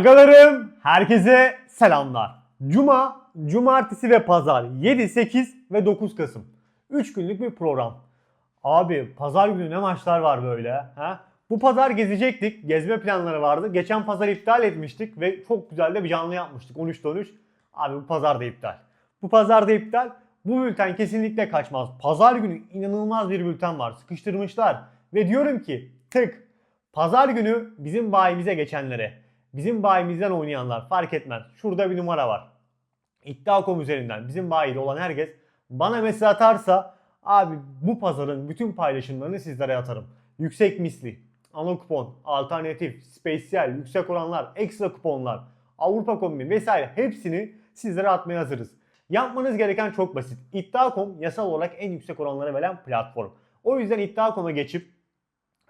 Agalarım herkese selamlar. Cuma, cumartesi ve pazar 7, 8 ve 9 Kasım. 3 günlük bir program. Abi pazar günü ne maçlar var böyle ha? Bu pazar gezecektik. Gezme planları vardı. Geçen pazar iptal etmiştik ve çok güzel de bir canlı yapmıştık. 13'te 13. Abi bu pazar da iptal. Bu pazar da iptal. Bu bülten kesinlikle kaçmaz. Pazar günü inanılmaz bir bülten var. Sıkıştırmışlar. Ve diyorum ki tık. Pazar günü bizim bayimize geçenlere, bizim bayimizden oynayanlar fark etmez. Şurada bir numara var. İddia.com üzerinden bizim bayiyle olan herkes bana mesaj atarsa abi bu pazarın bütün paylaşımlarını sizlere atarım. Yüksek misli, ana kupon, alternatif, spesiyel, yüksek oranlar, ekstra kuponlar, Avrupa kombin vesaire hepsini sizlere atmaya hazırız. Yapmanız gereken çok basit. İddia.com yasal olarak en yüksek oranları veren platform. O yüzden İddia.com'a geçip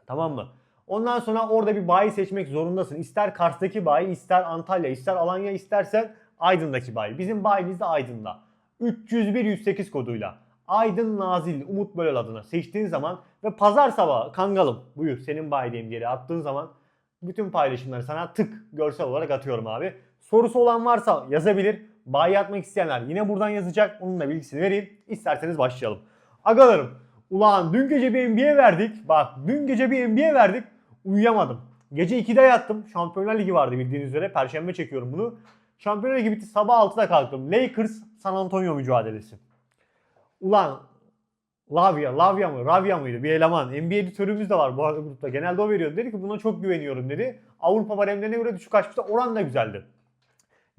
tamam mı? Ondan sonra orada bir bayi seçmek zorundasın. İster Kars'taki bayi, ister Antalya, ister Alanya, istersen Aydın'daki bayi. Bizim bayimiz de Aydın'da. 301 108 koduyla. Aydın Nazilli Umut Bölel adına seçtiğin zaman ve pazar sabahı Kangalım buyur senin bayideyim geri attığın zaman bütün paylaşımları sana tık görsel olarak atıyorum abi. Sorusu olan varsa yazabilir. Bayi atmak isteyenler yine buradan yazacak. Onun da bilgisini vereyim. İsterseniz başlayalım. Agalarım ulan dün gece bir NBA verdik. Bak dün gece bir NBA verdik. Uyuyamadım. Gece 2'de yattım. Şampiyonlar Ligi vardı bildiğiniz üzere. Perşembe çekiyorum bunu. Şampiyonlar Ligi bitti. Sabah 6'da kalktım. Lakers San Antonio mücadelesi. Ulan Lavia, Lavia mı, Ravia mıydı bir eleman. NBA editörümüz de var bu arada grupta. Genelde o veriyor. Dedi ki buna çok güveniyorum dedi. Avrupa baremlerine göre düşük açmıştı. Oran da güzeldi.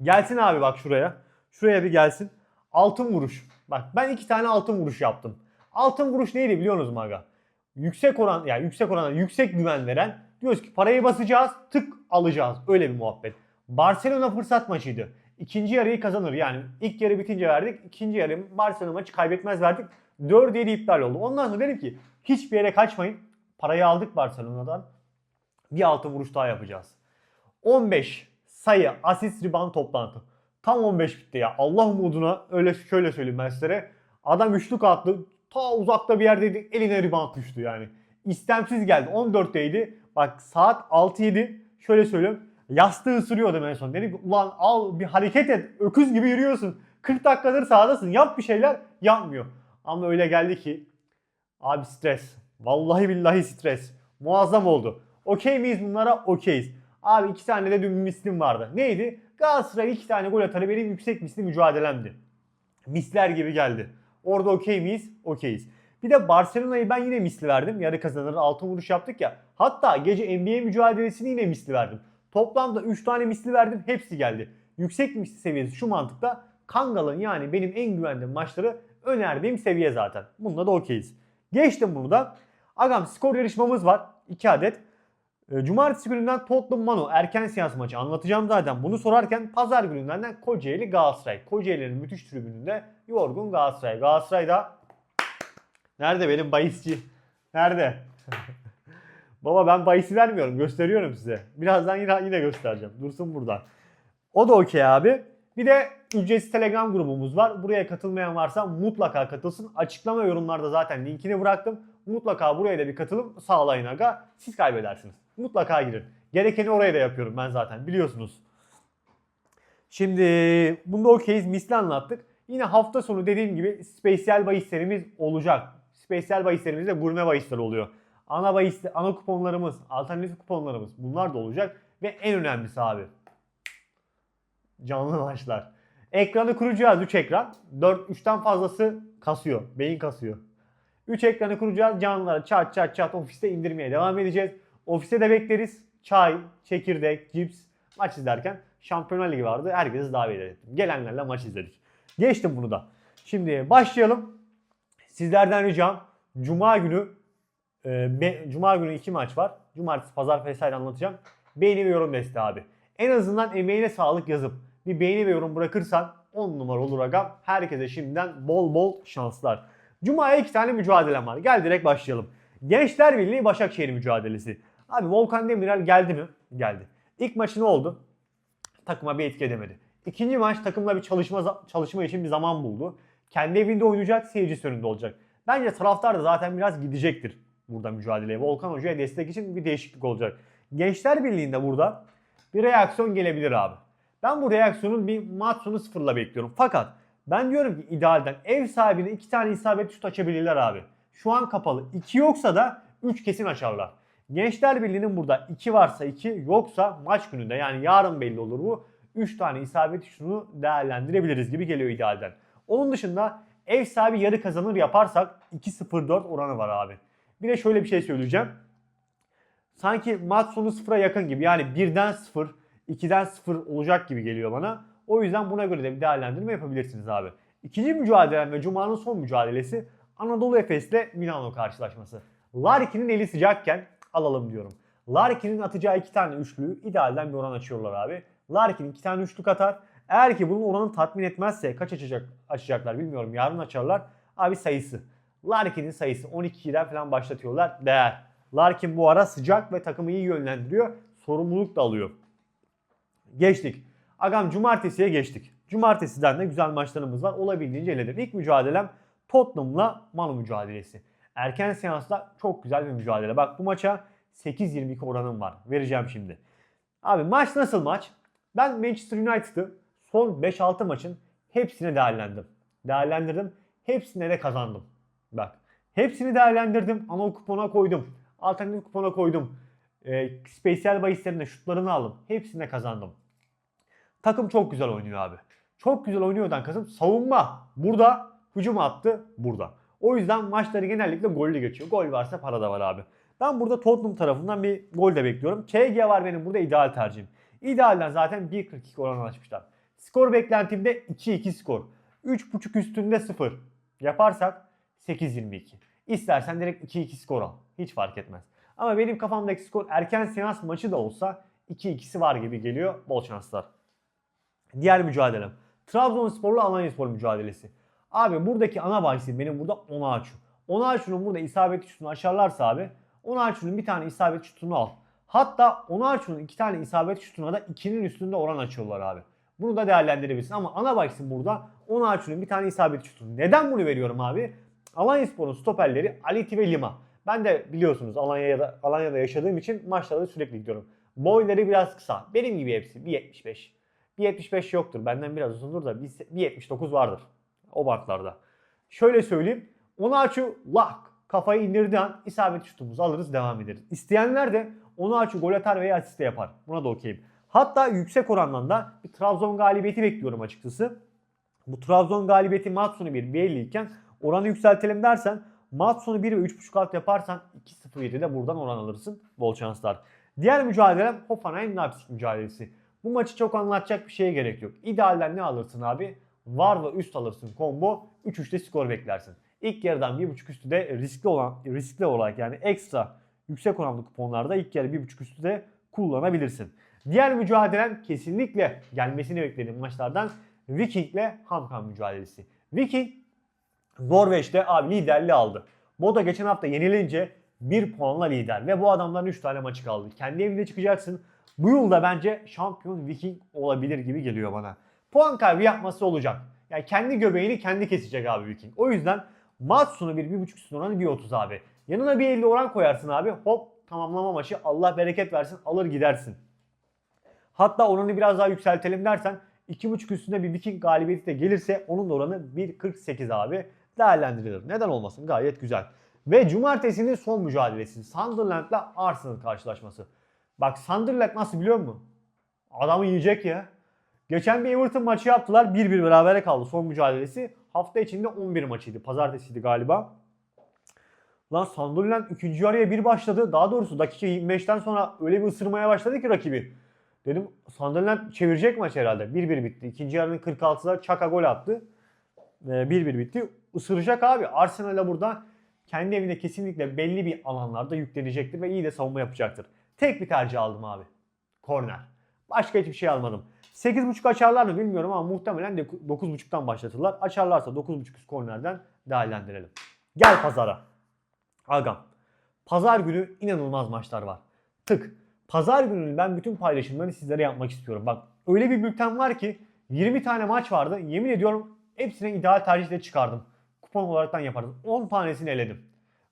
Gelsin abi bak şuraya. Şuraya bir gelsin. Altın vuruş. Bak ben iki tane altın vuruş yaptım. Altın vuruş neydi biliyorsunuz mu aga? Yüksek oran yani yüksek orana yüksek güven veren diyoruz ki parayı basacağız tık alacağız. Öyle bir muhabbet. Barcelona fırsat maçıydı. İkinci yarıyı kazanır yani. ilk yarı bitince verdik. ikinci yarı Barcelona maçı kaybetmez verdik. 4 7 iptal oldu. Ondan sonra dedim ki hiçbir yere kaçmayın. Parayı aldık Barcelona'dan. Bir altın vuruş daha yapacağız. 15 sayı, asist, rebound toplantı. Tam 15 bitti ya. Allah umuduna öyle şöyle söyleyeyim ben sizlere. Adam üçlük attı. Ta uzakta bir yerdeydi. Eline rebound düştü yani. İstemsiz geldi. 14'teydi. Bak saat 6-7. Şöyle söylüyorum. Yastığı ısırıyordum en son. Dedim ulan al bir hareket et. Öküz gibi yürüyorsun. 40 dakikadır sahadasın. Yap bir şeyler. Yapmıyor. Ama öyle geldi ki abi stres. Vallahi billahi stres. Muazzam oldu. Okey miyiz bunlara? Okeyiz. Abi iki tane de dün mislim vardı. Neydi? Galatasaray iki tane gol atarı benim yüksek misli mücadelemdi. Misler gibi geldi. Orada okey miyiz? Okeyiz. Bir de Barcelona'yı ben yine misli verdim. Yarı kazanır altın vuruş yaptık ya. Hatta gece NBA mücadelesini yine misli verdim. Toplamda 3 tane misli verdim. Hepsi geldi. Yüksek misli seviyesi şu mantıkta. Kangal'ın yani benim en güvendiğim maçları önerdiğim seviye zaten. Bunda da okeyiz. Geçtim bunu da. Agam skor yarışmamız var. 2 adet. E, Cumartesi gününden Tottenham Manu erken seans maçı anlatacağım zaten. Bunu sorarken pazar gününden de Kocaeli Galatasaray. Kocaeli'nin müthiş tribününde yorgun Galatasaray. Galatasaray'da nerede benim bahisçi? Nerede? Baba ben bahisi vermiyorum. Gösteriyorum size. Birazdan yine, yine göstereceğim. Dursun burada. O da okey abi. Bir de ücretsiz Telegram grubumuz var. Buraya katılmayan varsa mutlaka katılsın. Açıklama yorumlarda zaten linkini bıraktım. Mutlaka buraya da bir katılım sağlayın aga. Siz kaybedersiniz. Mutlaka girin. Gerekeni oraya da yapıyorum ben zaten biliyorsunuz. Şimdi bunda okeyiz misli anlattık. Yine hafta sonu dediğim gibi spesiyel bahislerimiz olacak. Spesiyel bahislerimiz de gurme bahisler oluyor. Ana bahis, ana kuponlarımız, alternatif kuponlarımız bunlar da olacak. Ve en önemlisi abi canlı maçlar. Ekranı kuracağız 3 ekran. 4 3'ten fazlası kasıyor. Beyin kasıyor. 3 ekranı kuracağız. Canlıları çat çat çat ofiste indirmeye devam edeceğiz. Ofiste de bekleriz. Çay, çekirdek, cips maç izlerken Şampiyonlar Ligi vardı. Herkesi davet ettim. Gelenlerle maç izledik. Geçtim bunu da. Şimdi başlayalım. Sizlerden ricam Cuma günü e, be- Cuma günü iki maç var. Cumartesi, pazar vesaire anlatacağım. Beğeni ve yorum desteği abi. En azından emeğine sağlık yazıp bir beğeni ve yorum bırakırsan 10 numara olur agam. Herkese şimdiden bol bol şanslar. Cuma'ya iki tane mücadelem var. Gel direkt başlayalım. Gençler Birliği Başakşehir mücadelesi. Abi Volkan Demirel geldi mi? Geldi. İlk maçı ne oldu? Takıma bir etki edemedi. İkinci maç takımla bir çalışma çalışma için bir zaman buldu. Kendi evinde oynayacak, seyircisi önünde olacak. Bence taraftar da zaten biraz gidecektir burada mücadeleye. Volkan Hoca'ya destek için bir değişiklik olacak. Gençler Birliği'nde burada bir reaksiyon gelebilir abi. Ben bu reaksiyonun bir maç sonu sıfırla bekliyorum. Fakat ben diyorum ki idealden ev sahibine iki tane isabetli şut açabilirler abi. Şu an kapalı. 2 yoksa da 3 kesin açarlar. Gençler Birliği'nin burada 2 varsa 2 yoksa maç gününde yani yarın belli olur bu. 3 tane isabet şutunu değerlendirebiliriz gibi geliyor idealden. Onun dışında ev sahibi yarı kazanır yaparsak 2-0-4 oranı var abi. Bir de şöyle bir şey söyleyeceğim. Sanki maç sonu sıfıra yakın gibi. Yani 1'den 0, 2'den 0 olacak gibi geliyor bana. O yüzden buna göre de bir değerlendirme yapabilirsiniz abi. İkinci mücadelem ve Cuma'nın son mücadelesi Anadolu Efes ile Milano karşılaşması. Larkin'in eli sıcakken alalım diyorum. Larkin'in atacağı iki tane üçlüyü idealden bir oran açıyorlar abi. Larkin iki tane üçlük atar. Eğer ki bunun oranı tatmin etmezse kaç açacak açacaklar bilmiyorum. Yarın açarlar. Abi sayısı. Larkin'in sayısı 12'den falan başlatıyorlar. Değer. Larkin bu ara sıcak ve takımı iyi yönlendiriyor. Sorumluluk da alıyor. Geçtik. Agam cumartesiye geçtik. Cumartesiden de güzel maçlarımız var. Olabildiğince eledim. İlk mücadelem Tottenham'la Manu mücadelesi. Erken seansta çok güzel bir mücadele. Bak bu maça 8-22 oranım var. Vereceğim şimdi. Abi maç nasıl maç? Ben Manchester United'ı son 5-6 maçın hepsine değerlendim. Değerlendirdim. Hepsine de kazandım. Bak. Hepsini değerlendirdim. Ana kupona koydum. Alternatif kupona koydum. E, Special bahislerinde şutlarını aldım. Hepsine kazandım. Takım çok güzel oynuyor abi. Çok güzel oynuyordan kasım savunma burada, hücum attı burada. O yüzden maçları genellikle gollü geçiyor. Gol varsa para da var abi. Ben burada Tottenham tarafından bir gol de bekliyorum. KG var benim burada ideal tercihim. İdealden zaten 1.42 oran açmışlar. Skor beklentimde 2-2 skor. 3.5 üstünde 0. Yaparsak 8-22. İstersen direkt 2-2 skor al. Hiç fark etmez. Ama benim kafamdaki skor erken seans maçı da olsa 2-2'si var gibi geliyor. Bol şanslar. Diğer mücadelem. Trabzonspor'la Alanyaspor mücadelesi. Abi buradaki ana bahisim benim burada Onaçu. Onaçu'nun burada isabet şutunu açarlarsa abi Onaçu'nun bir tane isabet şutunu al. Hatta Onaçu'nun iki tane isabet şutuna da 2'nin üstünde oran açıyorlar abi. Bunu da değerlendirebilirsin ama ana bahisim burada Onaçu'nun bir tane isabet şutunu. Neden bunu veriyorum abi? Alanyaspor'un stoperleri Aliti ve Lima. Ben de biliyorsunuz Alanya'da, Alanya'da yaşadığım için maçlarda sürekli gidiyorum. Boyları biraz kısa. Benim gibi hepsi 1.75. 1.75 yoktur. Benden biraz uzundur da 1.79 vardır. O bantlarda. Şöyle söyleyeyim. Onaçu lak kafayı indirdiği an isabet şutumuzu alırız devam ederiz. İsteyenler de Onaçu gol atar veya asist de yapar. Buna da okeyim. Hatta yüksek orandan da bir Trabzon galibiyeti bekliyorum açıkçası. Bu Trabzon galibiyeti maç sonu 1 1 iken oranı yükseltelim dersen maç sonu 1 ve 3.5 alt yaparsan 2-0 de buradan oran alırsın. Bol şanslar. Diğer mücadelem Hoffenheim Leipzig mücadelesi. Bu maçı çok anlatacak bir şeye gerek yok. İdealden ne alırsın abi? Var ve üst alırsın combo. 3-3'te skor beklersin. İlk yarıdan 1.5 üstü de riskli olan riskli olarak yani ekstra yüksek oranlı kuponlarda ilk yarı 1.5 üstü de kullanabilirsin. Diğer mücadelem kesinlikle gelmesini beklediğim maçlardan Viking ile Hamkan mücadelesi. Viking Norveç'te abi liderliği aldı. Boda geçen hafta yenilince 1 puanla lider ve bu adamların 3 tane maçı kaldı. Kendi evinde çıkacaksın. Bu yılda bence şampiyon Viking olabilir gibi geliyor bana. Puan kaybı yapması olacak. Yani kendi göbeğini kendi kesecek abi Viking. O yüzden maç sonu bir, bir buçuk üstün oranı 1.30 abi. Yanına bir 50 oran koyarsın abi. Hop tamamlama maçı Allah bereket versin alır gidersin. Hatta oranı biraz daha yükseltelim dersen 2.5 üstünde bir Viking galibiyeti de gelirse onun da oranı 1.48 abi değerlendirilir. Neden olmasın gayet güzel. Ve cumartesinin son mücadelesi Sunderland'la Arsenal karşılaşması. Bak Sunderland nasıl biliyor musun? Adamı yiyecek ya. Geçen bir Everton maçı yaptılar. 1-1 berabere kaldı son mücadelesi. Hafta içinde 11 maçıydı. Pazartesiydi galiba. Lan Sunderland 2. yarıya bir başladı. Daha doğrusu dakika 25'ten sonra öyle bir ısırmaya başladı ki rakibi. Dedim Sunderland çevirecek maç herhalde. 1-1 bitti. İkinci yarının 46'da Çaka gol attı. 1-1 bitti. Isıracak abi. Arsenal'e burada kendi evinde kesinlikle belli bir alanlarda yüklenecektir ve iyi de savunma yapacaktır. Tek bir tercih aldım abi. Korner. Başka hiçbir şey almadım. 8.5 açarlar mı bilmiyorum ama muhtemelen de 9.5'tan başlatırlar. Açarlarsa 9.5 üst kornerden değerlendirelim. Gel pazara. Agam. Pazar günü inanılmaz maçlar var. Tık. Pazar günü ben bütün paylaşımlarını sizlere yapmak istiyorum. Bak öyle bir bülten var ki 20 tane maç vardı. Yemin ediyorum hepsine ideal tercihle çıkardım. Kupon olaraktan yapardım. 10 tanesini eledim.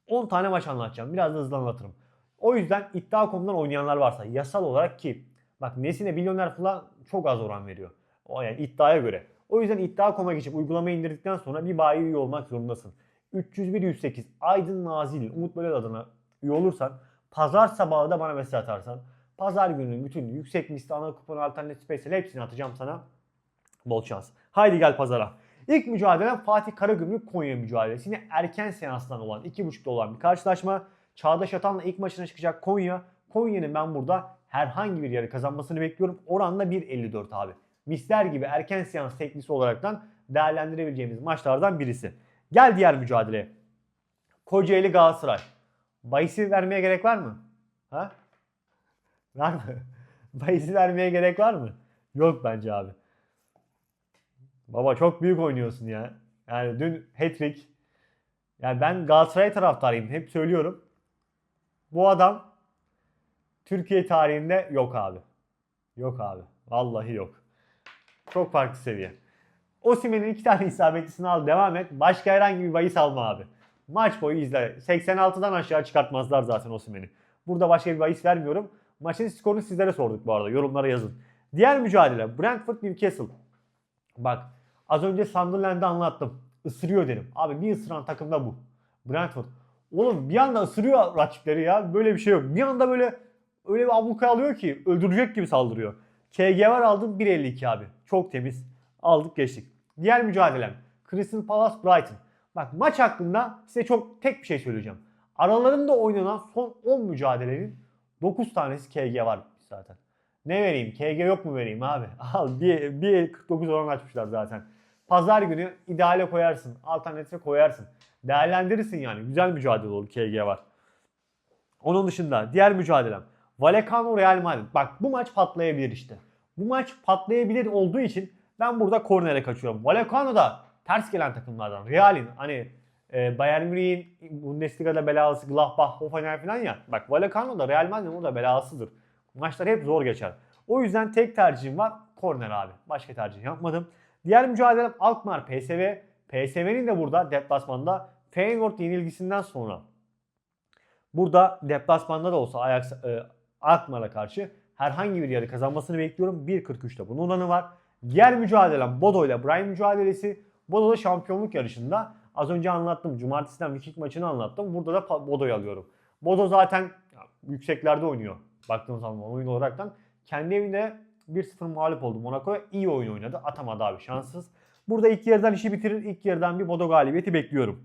10 tane maç anlatacağım. Biraz da hızlı anlatırım. O yüzden iddia.com'dan oynayanlar varsa yasal olarak ki Bak Nesine milyoner falan çok az oran veriyor. O yani iddiaya göre. O yüzden iddia.com'a geçip uygulamayı indirdikten sonra bir bayi üye olmak zorundasın. 301 108 Aydın Nazilli Umut Bölet adına üye olursan pazar sabahı da bana mesaj atarsan pazar günü bütün yüksek misli ana kupon alternatif special hepsini atacağım sana. Bol şans. Haydi gel pazara. İlk mücadele Fatih Karagümrük Konya mücadelesi. Yine erken seanstan olan 2.5'da olan bir karşılaşma. Çağdaş Atan'la ilk maçına çıkacak Konya. Konya'nın ben burada herhangi bir yarı kazanmasını bekliyorum. Oranla 1.54 abi. Misler gibi erken seans teknisi olaraktan değerlendirebileceğimiz maçlardan birisi. Gel diğer mücadeleye. Kocaeli Galatasaray. Bayisi vermeye gerek var mı? Ha? Var mı? Bayisi vermeye gerek var mı? Yok bence abi. Baba çok büyük oynuyorsun ya. Yani dün hat-trick. Yani ben Galatasaray taraftarıyım. Hep söylüyorum. Bu adam Türkiye tarihinde yok abi. Yok abi. Vallahi yok. Çok farklı seviye. Osimhen'in iki tane isabetlisini al devam et. Başka herhangi bir bahis alma abi. Maç boyu izle. 86'dan aşağı çıkartmazlar zaten Osimhen'i. Burada başka bir bahis vermiyorum. Maçın skorunu sizlere sorduk bu arada. Yorumlara yazın. Diğer mücadele Brentford Newcastle. Bak az önce Sunderland'ı anlattım. Isırıyor dedim. Abi bir ısıran takım da bu. Brentford. Oğlum bir anda ısırıyor rakipleri ya. Böyle bir şey yok. Bir anda böyle öyle bir abluka alıyor ki öldürecek gibi saldırıyor. KG var aldım 1.52 abi. Çok temiz. Aldık geçtik. Diğer mücadelem. Crystal Palace Brighton. Bak maç hakkında size çok tek bir şey söyleyeceğim. Aralarında oynanan son 10 mücadelenin 9 tanesi KG var zaten. Ne vereyim? KG yok mu vereyim abi? Al bir, bir 49 oran açmışlar zaten. Pazar günü ideale koyarsın. Alternatife koyarsın. Değerlendirirsin yani. Güzel mücadele olur KG var. Onun dışında diğer mücadelem. Vallecano Real Madrid. Bak bu maç patlayabilir işte. Bu maç patlayabilir olduğu için ben burada kornere kaçıyorum. Vallecano da ters gelen takımlardan. Real'in hani e, Bayern Münih'in Bundesliga'da belası Gladbach, Hoffenheim falan ya. Bak Vallecano da Real Madrid'in burada belasıdır. Maçlar hep zor geçer. O yüzden tek tercihim var korner abi. Başka tercih yapmadım. Diğer mücadelem Alkmaar PSV. PSV'nin de burada deplasmanda Feyenoord yenilgisinden sonra burada deplasmanda da olsa Ajax e, Alkmaar'a karşı herhangi bir yarı kazanmasını bekliyorum. 1.43'te bunun oranı var. Diğer mücadelem Bodo ile Brian mücadelesi. Bodo'da şampiyonluk yarışında az önce anlattım. Cumartesiden Viking maçını anlattım. Burada da Bodo'yu alıyorum. Bodo zaten yükseklerde oynuyor. Baktığınız zaman oyun olaraktan. Kendi evinde 1-0 mağlup oldu. Monaco'ya iyi oyun oynadı. Atamadı abi şanssız. Burada ilk yarıdan işi bitirir. İlk yarıdan bir Bodo galibiyeti bekliyorum.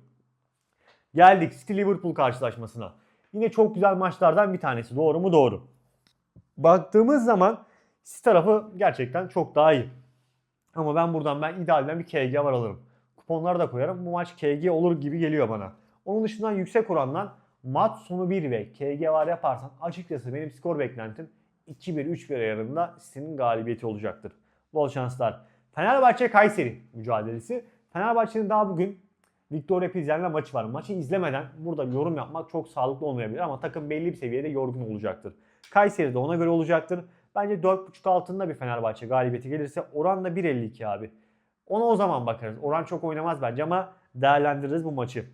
Geldik City Liverpool karşılaşmasına. Yine çok güzel maçlardan bir tanesi. Doğru mu? Doğru. Baktığımız zaman City tarafı gerçekten çok daha iyi. Ama ben buradan ben idealden bir KG var alırım. Kuponları da koyarım. Bu maç KG olur gibi geliyor bana. Onun dışından yüksek orandan maç sonu 1 ve KG var yaparsan açıkçası benim skor beklentim 2-1-3-1 ayarında City'nin galibiyeti olacaktır. Bol şanslar. Fenerbahçe Kayseri mücadelesi. Fenerbahçe'nin daha bugün Victoria Pilsen'le maçı var. Maçı izlemeden burada yorum yapmak çok sağlıklı olmayabilir ama takım belli bir seviyede yorgun olacaktır. Kayseri de ona göre olacaktır. Bence 4.5 altında bir Fenerbahçe galibiyeti gelirse oran da 1.52 abi. Ona o zaman bakarız. Oran çok oynamaz bence ama değerlendiririz bu maçı.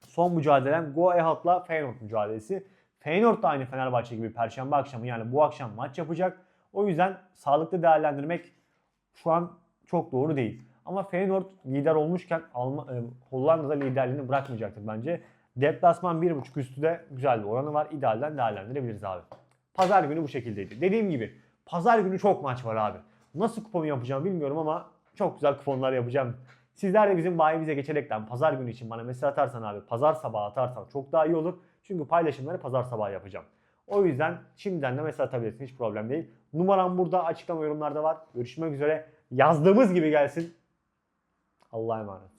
Son mücadelem Go Ehat'la Feyenoord mücadelesi. Feyenoord da aynı Fenerbahçe gibi perşembe akşamı yani bu akşam maç yapacak. O yüzden sağlıklı değerlendirmek şu an çok doğru değil. Ama Feyenoord lider olmuşken Alman, e, Hollanda'da liderliğini bırakmayacaktır bence. Deplasman 1.5 üstü de güzel bir oranı var. İdealden değerlendirebiliriz abi. Pazar günü bu şekildeydi. Dediğim gibi pazar günü çok maç var abi. Nasıl kupon yapacağım bilmiyorum ama çok güzel kuponlar yapacağım. Sizler de bizim bayimize geçerekten pazar günü için bana mesaj atarsan abi pazar sabahı atarsan çok daha iyi olur. Çünkü paylaşımları pazar sabahı yapacağım. O yüzden şimdiden de mesaj atabilirsin hiç problem değil. Numaram burada açıklama yorumlarda var. Görüşmek üzere. Yazdığımız gibi gelsin. Allah'a emanet.